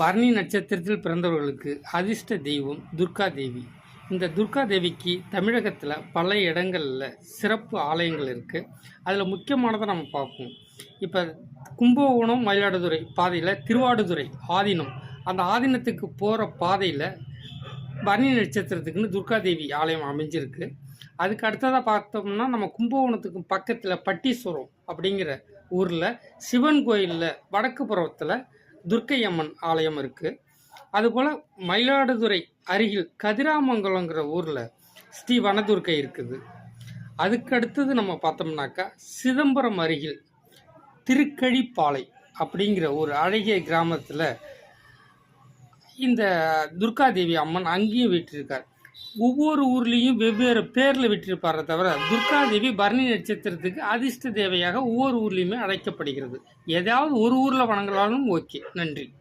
பரணி நட்சத்திரத்தில் பிறந்தவர்களுக்கு அதிர்ஷ்ட தெய்வம் துர்கா தேவி. இந்த துர்கா தேவிக்கு தமிழகத்தில் பல இடங்களில் சிறப்பு ஆலயங்கள் இருக்குது அதில் முக்கியமானதை நம்ம பார்ப்போம். இப்போ கும்பகோணம் மயிலாடுதுறை பாதையில் திருவாடுதுறை ஆதீனம். அந்த ஆதீனத்துக்கு போகிற பாதையில் பரணி நட்சத்திரத்துக்குன்னு துர்கா தேவி ஆலயம் அமைஞ்சிருக்கு. அதுக்கு அடுத்ததாக பார்த்தோம்னா நம்ம கும்பகோணத்துக்கு பக்கத்தில் பட்டீஸ்வரம் அப்படிங்கிற ஊரில் சிவன் கோயிலில் வடக்கு புறத்தில் துர்க்கை அம்மன் ஆலயம் இருக்குது அதுபோல் மயிலாடுதுறை அருகில் கதிராமங்கலங்கிற ஊரில் ஸ்ரீ வனதுர்க்கை இருக்குது. அதுக்கு அடுத்தது நம்ம பார்த்தோம்னாக்கா சிதம்பரம் அருகில் திருக்கழிப்பாலை அப்படிங்கிற ஒரு அழகிய கிராமத்தில் இந்த துர்காதேவி அம்மன் அங்கேயும் வீட்டிருக்கார். ஒவ்வொரு ஊர்லேயும் வெவ்வேறு பேரில் விட்டிருப்பாரே தவிர துர்காதேவி பரணி நட்சத்திரத்துக்கு அதிர்ஷ்ட தேவையாக ஒவ்வொரு ஊர்லேயுமே அழைக்கப்படுகிறது. ஏதாவது ஒரு ஊரில் வணங்கலாலும் ஓகே. நன்றி.